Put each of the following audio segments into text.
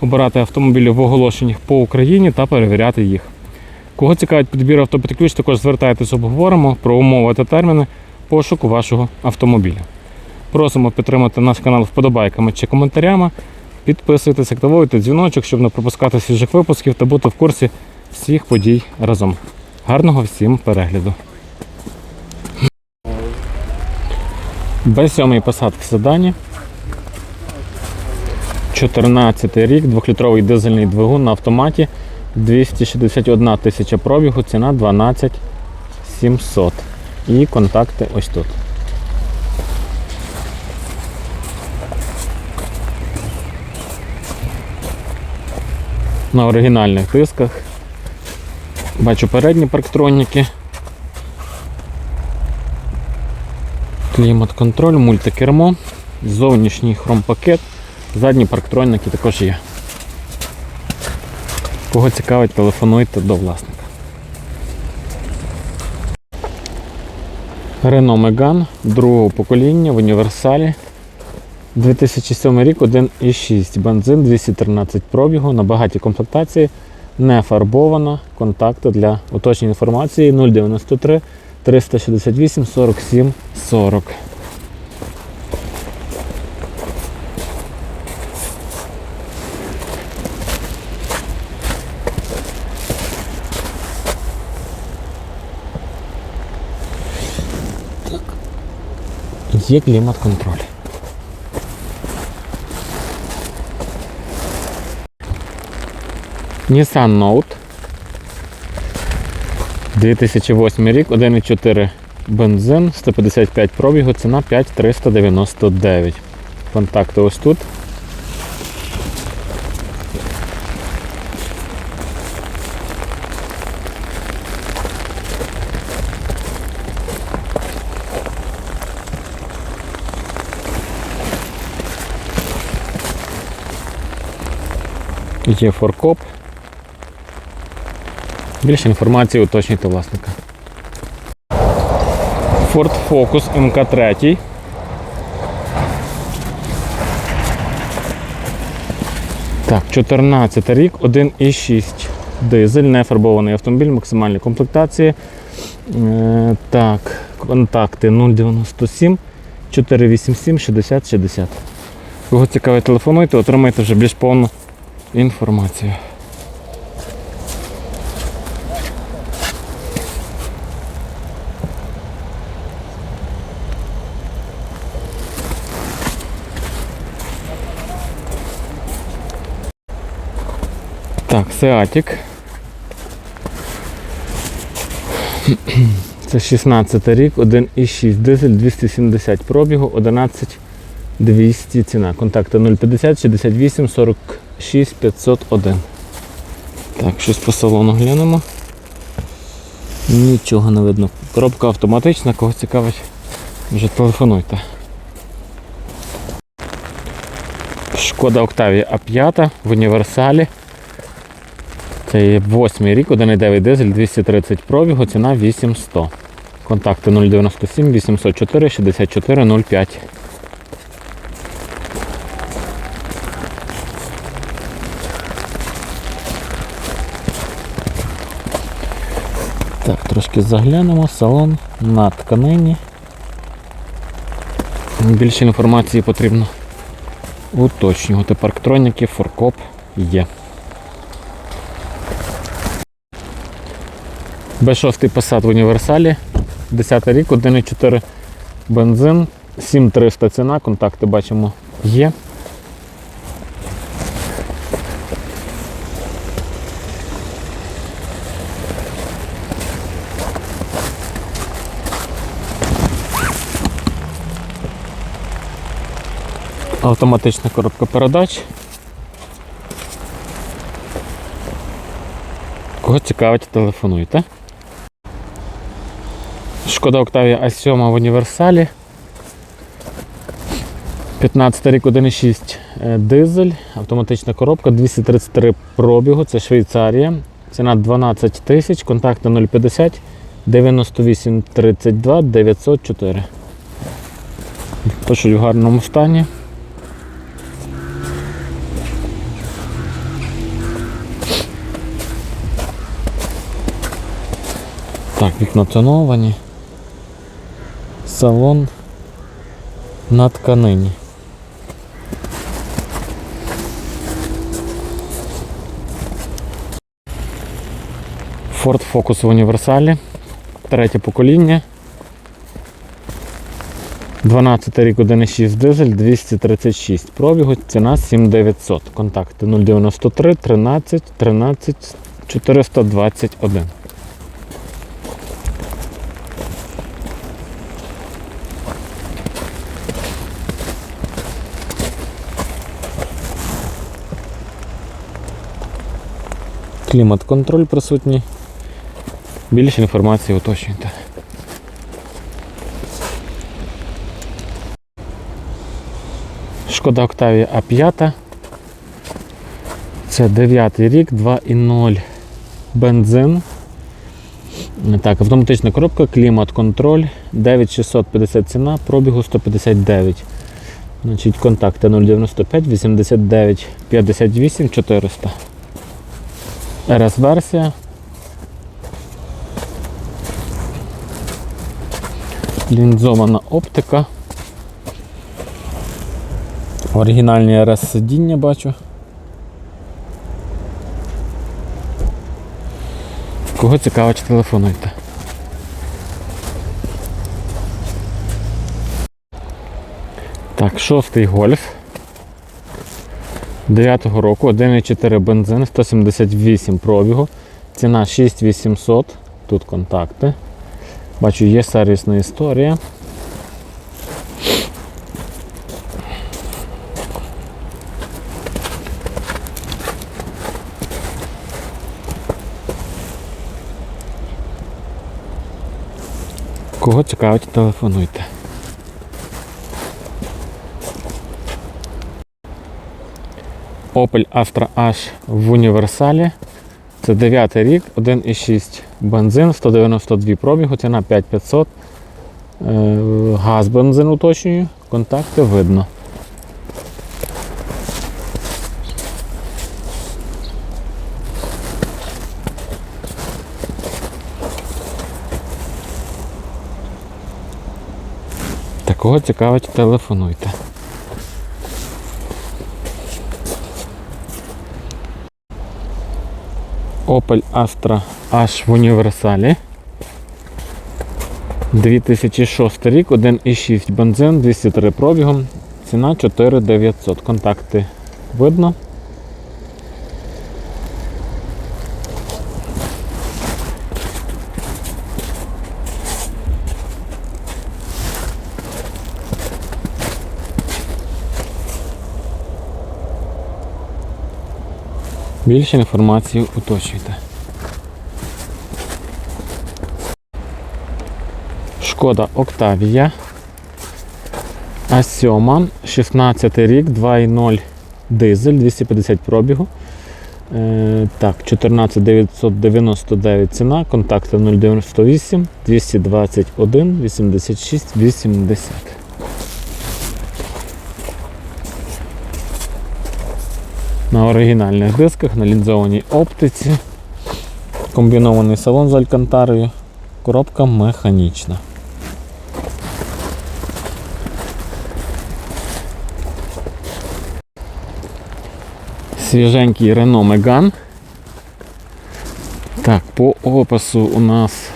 обирати автомобілі в оголошеннях по Україні та перевіряти їх. Кого цікавить підбір авто під ключ, також звертайтесь, обговоримо про умови та терміни пошуку вашого автомобіля. Просимо підтримати наш канал вподобайками чи коментарями. Підписуйтесь, активуйте дзвіночок, щоб не пропускати свіжих випусків та бути в курсі всіх подій разом. Гарного всім перегляду. Б7 Passat в седані. 14 рік, 2-літровий дизельний двигун на автоматі, 261 тисяча пробігу, ціна 12 700. І контакти ось тут. На оригінальних дисках. Бачу передні парктроніки. Клімат-контроль, мультикермо, зовнішній хромпакет. Задні парктроники також є. Кого цікавить, телефонуйте до власника. Renault Megane другого покоління в універсалі. 2007 рік 1,6 бензин 213 пробігу на багатій комплектації. Не фарбована. Контакти для уточнення інформації 093 368 47 40. Є клімат-контроль. Nissan Note. 2008 рік, 1,4 бензин, 155 пробігу, ціна 5399. Контакти ось тут. Є форкоп. Більше інформації уточнюйте власника. Ford Focus МК3. Так, 14 рік, 1,6 дизель, нефарбований автомобіль, максимальні комплектації. Е, так, контакти 097 487 60 60. Кого цікавить, телефонуйте, отримайте вже більш повну інформацію. Так, Сеатік. Це 16 рік, 1,6 дизель, 270 пробігу, 11 200 ціна. Контакти 050 68 46 501. Так, щось по салону глянемо. Нічого не видно. Коробка автоматична, кого цікавить, вже телефонуйте. Шкода Octavia А5 в універсалі. Це є 8 рік, 1,9 дизель, 230 пробігу, ціна 8100. Контакти 097 804 64 05. Так, трошки заглянемо, салон на тканині. Більше інформації потрібно уточнювати. Парктроніки, форкоп є. Б6 Passat в універсалі. 10 рік, 1,4 бензин, 7300 ціна, контакти бачимо є. Автоматична коробка передач. Кого цікавить, телефонуйте. Шкода Октавія А7 в універсалі. 15 рік 1,6 е, дизель, автоматична коробка, 233 пробігу, це Швейцарія. Ціна 12 тисяч, контакти 050 98 32 904. Пишуть в гарному стані. Так, вікна тоновані. Салон на тканині. Ford Focus в універсалі. Третє покоління. 12 рік 1,6 дизель, 236 пробігу, ціна 7900. Контакти 093 13 13 421. Клімат-контроль присутній. Більше інформації уточнюйте. Шкода Октавія А5. Це 9 рік, 2,0 бензин. Так, автоматична коробка, клімат-контроль, 9650 ціна, пробігу 159. Значить, контакти 095 89 58 400. RS-версія. Лінзована оптика. Оригінальні RS сидіння бачу. Кого цікавить, телефонуйте. Так, шостий гольф. 9-го року, 1,4 бензин, 178 пробігу. Ціна 6800. Тут контакти. Бачу, є сервісна історія. Кого цікавить, телефонуйте. Opel Astra H в універсалі. Це 9 рік, 1,6 бензин, 192 пробігу, ціна 5500. Е, Газ бензин уточнюю, контакти видно. Такого цікавить, телефонуйте. Opel Astra H в універсалі. 2006 рік, 1,6 бензин, 203 пробігом. Ціна 4900. Контакти видно. Більше інформації уточнюйте. Шкода Октавія. А7, 16 рік, 2.0 дизель, 250 пробігу. Е, так, 14999 ціна, контакти 098 221 86 80. На оригінальних дисках, на лінзованій оптиці, комбінований салон з алькантарою, коробка механічна. Свіженький Renault Megane. Так, по опису у нас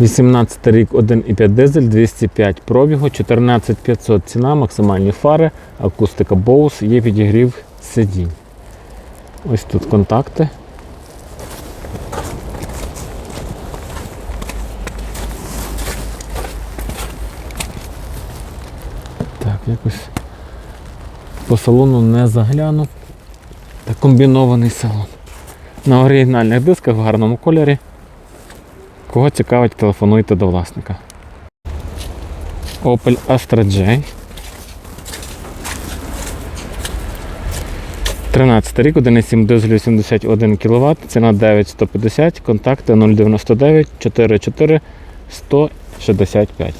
18 рік 1,5 дизель, 205 пробігу, 14500 ціна, максимальні фари, акустика Bose, є підігрів сидінь. Ось тут контакти. Так, якось по салону не загляну. Та комбінований салон. На оригінальних дисках в гарному кольорі. Кого цікавить, телефонуйте до власника. Opel Astra J. 13 рік, 1,7 дизель 81 кВт, ціна 9150, контакти 099 44 165.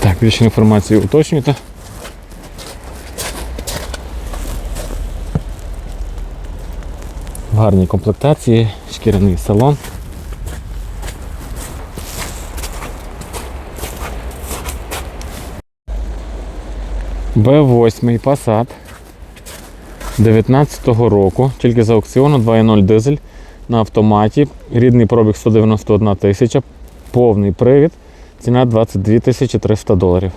Так, більше інформації уточнюйте. В гарній комплектації, шкіряний салон. Б8 Passat 19-го року, тільки з аукціону 2.0 дизель на автоматі, рідний пробіг 191 тисяча, повний привід, ціна 22 тисячі 300 доларів.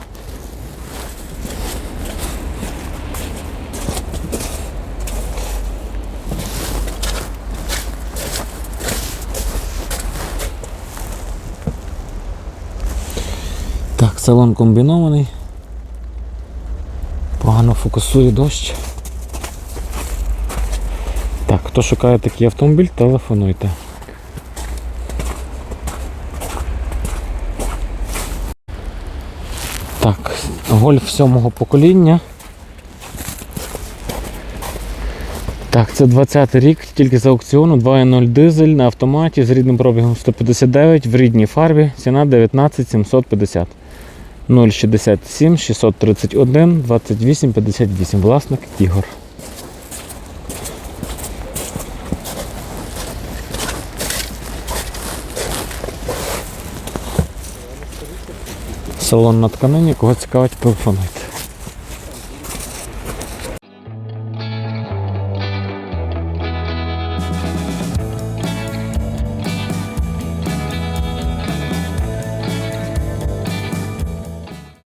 Так, салон комбінований. Погано фокусує дощ. Так, хто шукає такий автомобіль, телефонуйте. Так, гольф сьомого покоління. Так, це 20-й рік, тільки з аукціону 2.0 дизель на автоматі з рідним пробігом 159 в рідній фарбі, ціна 19 750. 067 631 28 58. Власник Ігор. Салон на тканині, кого цікавить, телефонуйте.